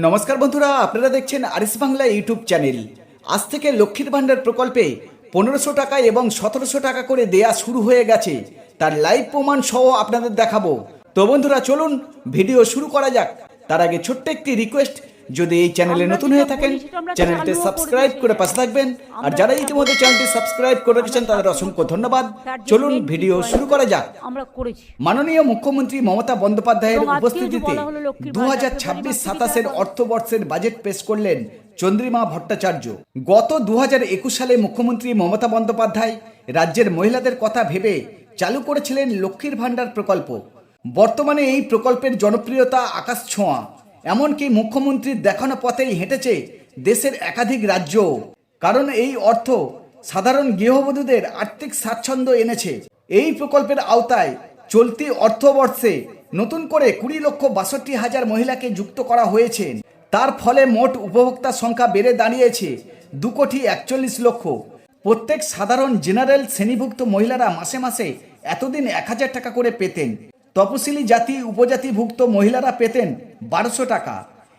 নমস্কার বন্ধুরা, আপনারা দেখছেন আরিস বাংলা ইউটিউব চ্যানেল। আজ থেকে লক্ষ্মীর ভাণ্ডার প্রকল্পে পনেরোশো টাকা এবং সতেরোশো টাকা করে দেয়া শুরু হয়ে গেছে। তার লাইভ প্রমাণ সহ আপনাদের দেখাবো। তো বন্ধুরা, চলুন, ভিডিও শুরু করা যাক। তার আগে ছোট্ট একটি রিকোয়েস্ট যদি এই চ্যানেলে নতুন হয়ে থাকেন চ্যানেলটি করে সাবস্ক্রাইব করে পাশে থাকবেন। আর যারা ইতিমধ্যে চ্যানেলটি সাবস্ক্রাইব করে রেখেছেন তাদের অসংখ্য ধন্যবাদ। চলুন ভিডিও শুরু করা যাক। মাননীয় মুখ্যমন্ত্রী মমতা বন্দ্যোপাধ্যায়ের উপস্থিতিতে দু হাজার ছাব্বিশ সাতাশের অর্থবর্ষের বাজেট পেশ করলেন চন্দ্রিমা ভট্টাচার্য। গত দু হাজার একুশ সালে মুখ্যমন্ত্রী মমতা বন্দ্যোপাধ্যায় রাজ্যের মহিলাদের কথা ভেবে চালু করেছিলেন লক্ষ্মীর ভাণ্ডার প্রকল্প। বর্তমানে এই প্রকল্পের জনপ্রিয়তা আকাশ ছোঁয়া। এমনকি মুখ্যমন্ত্রীর দেখানো পথেই হেঁটেছে দেশের একাধিক রাজ্য। কারণ এই অর্থ সাধারণ গৃহবধূদের আর্থিক স্বাচ্ছন্দ্য এনেছে। এই প্রকল্পের আওতায় চলতি অর্থবর্ষে নতুন করে কুড়ি লক্ষ বাষট্টি হাজার মহিলাকে যুক্ত করা হয়েছে। তার ফলে মোট উপভোক্তা সংখ্যা বেড়ে দাঁড়িয়েছে দু কোটি একচল্লিশ লক্ষ। প্রত্যেক সাধারণ জেনারেল শ্রেণীভুক্ত মহিলারা মাসে মাসে এতদিন এক হাজার টাকা করে পেতেন। তপশিলি জাতি উপজাতিভুক্ত মহিলারা পেতেন বারোশো টাকা।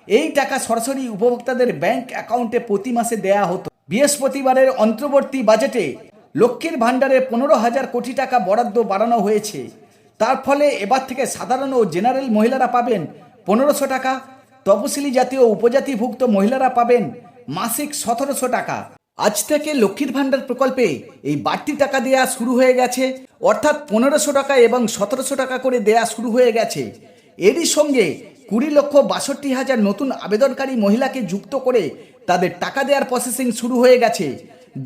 এই টাকা সরাসরি উপভোক্তাদের ব্যাংক অ্যাকাউন্টে প্রতি মাসে দেয়া হতো। বৃহস্পতিবারের অন্তর্বর্তী বাজেটে লক্ষ্মীর ভাণ্ডারে পনেরো হাজার কোটি টাকা বরাদ্দ বাড়ানো হয়েছে। তার ফলে এবার থেকে সাধারণ ও জেনারেল মহিলারা পাবেন পনেরোশো টাকা, তপশিলি জাতীয় উপজাতিভুক্ত মহিলারা পাবেন মাসিক সতেরোশো টাকা। আজ থেকে লক্ষ্মীর ভাণ্ডার প্রকল্পে এই বাড়তি টাকা দেয়া শুরু হয়ে গেছে। অর্থাৎ পনেরোশো টাকা এবং সতেরোশো টাকা করে দেয়া শুরু হয়ে গেছে। এরই সঙ্গে কুড়ি লক্ষ বাষট্টি হাজার নতুন আবেদনকারী মহিলাকে যুক্ত করে তাদের টাকা দেওয়ার প্রসেসিং শুরু হয়ে গেছে।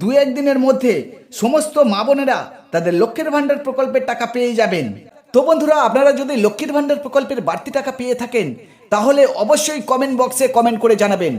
দু একদিনের মধ্যে সমস্ত মা বোনেরা তাদের লক্ষ্মীর ভাণ্ডার প্রকল্পের টাকা পেয়ে যাবেন। তো বন্ধুরা, আপনারা যদি লক্ষ্মীর ভাণ্ডার প্রকল্পের বাড়তি টাকা পেয়ে থাকেন, তাহলে অবশ্যই কমেন্ট বক্সে কমেন্ট করে জানাবেন।